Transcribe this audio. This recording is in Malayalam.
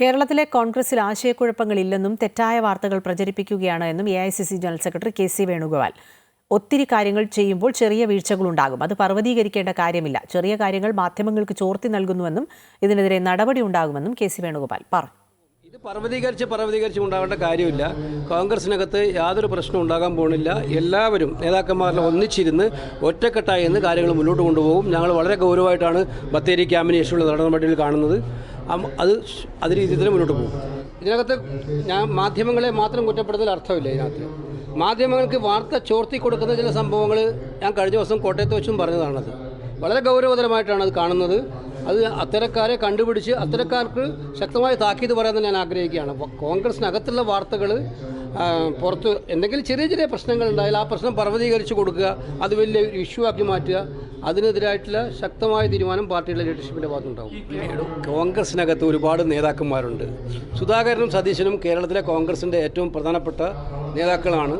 കേരളത്തിലെ കോൺഗ്രസിൽ ആശയക്കുഴപ്പങ്ങളില്ലെന്നും തെറ്റായ വാർത്തകൾ പ്രചരിപ്പിക്കുകയാണ് എന്നും A I C C general secretary K C Venugopal. ഒത്തിരി കാര്യങ്ങൾ ചെയ്യുമ്പോൾ ചെറിയ വീഴ്ചകളുണ്ടാകും. അത് പർവതീകരിക്കേണ്ട കാര്യമില്ല. ചെറിയ കാര്യങ്ങൾ മാധ്യമങ്ങൾക്ക് ചോർത്തി നൽകുന്നുവെന്നും ഇതിനെതിരെ നടപടി ഉണ്ടാകുമെന്നും കെ സി വേണുഗോപാൽ പറഞ്ഞു ഇത് പർവതീകരിച്ച് പർവതീകരിച്ച് ഉണ്ടാവേണ്ട കാര്യമില്ല. കോൺഗ്രസിനകത്ത് യാതൊരു പ്രശ്നവും ഉണ്ടാകാൻ പോകുന്നില്ല. എല്ലാവരും നേതാക്കന്മാരിൽ ഒന്നിച്ചിരുന്ന് ഒറ്റക്കെട്ടായി എന്ന് കാര്യങ്ങൾ മുന്നോട്ട് കൊണ്ടുപോകും. ഞങ്ങൾ വളരെ ഗൗരവമായിട്ടാണ് ബത്തേരി ക്യാമ്പിന് ശേഷമുള്ള നടപടിയിൽ കാണുന്നത്. അത് അത് രീതിയിൽ തന്നെ മുന്നോട്ട് പോകും. ഇതിനകത്ത് ഞാൻ മാധ്യമങ്ങളെ മാത്രം കുറ്റപ്പെടുത്തൽ അർത്ഥമില്ല ഇതിനകത്ത്. മാധ്യമങ്ങൾക്ക് വാർത്ത ചോർത്തി കൊടുക്കുന്ന ചില സംഭവങ്ങൾ ഞാൻ കഴിഞ്ഞ ദിവസം കോട്ടയത്ത് വെച്ചും പറഞ്ഞതാണത്. വളരെ ഗൗരവതരമായിട്ടാണ് അത് കാണുന്നത്. അത് അത്തരക്കാരെ കണ്ടുപിടിച്ച് അത്തരക്കാർക്ക് ശക്തമായ താക്കീത് പറയാൻ ഞാൻ ആഗ്രഹിക്കുകയാണ്. കോൺഗ്രസിനകത്തുള്ള വാർത്തകൾ പുറത്ത് എന്തെങ്കിലും ചെറിയ ചെറിയ പ്രശ്നങ്ങൾ ഉണ്ടായാൽ ആ പ്രശ്നം പർവതീകരിച്ച് കൊടുക്കുക അത് വലിയ ഇഷ്യൂ ആക്കി മാറ്റുക. അതിനെതിരായിട്ടുള്ള ശക്തമായ തീരുമാനം പാർട്ടിയുടെ ലീഡർഷിപ്പിന്റെ ഭാഗത്തുണ്ടാവും കോൺഗ്രസിനകത്ത് ഒരുപാട് നേതാക്കന്മാരുണ്ട്. സുധാകരനും സതീശനും കേരളത്തിലെ കോൺഗ്രസിന്റെ ഏറ്റവും പ്രധാനപ്പെട്ട നേതാക്കളാണ്.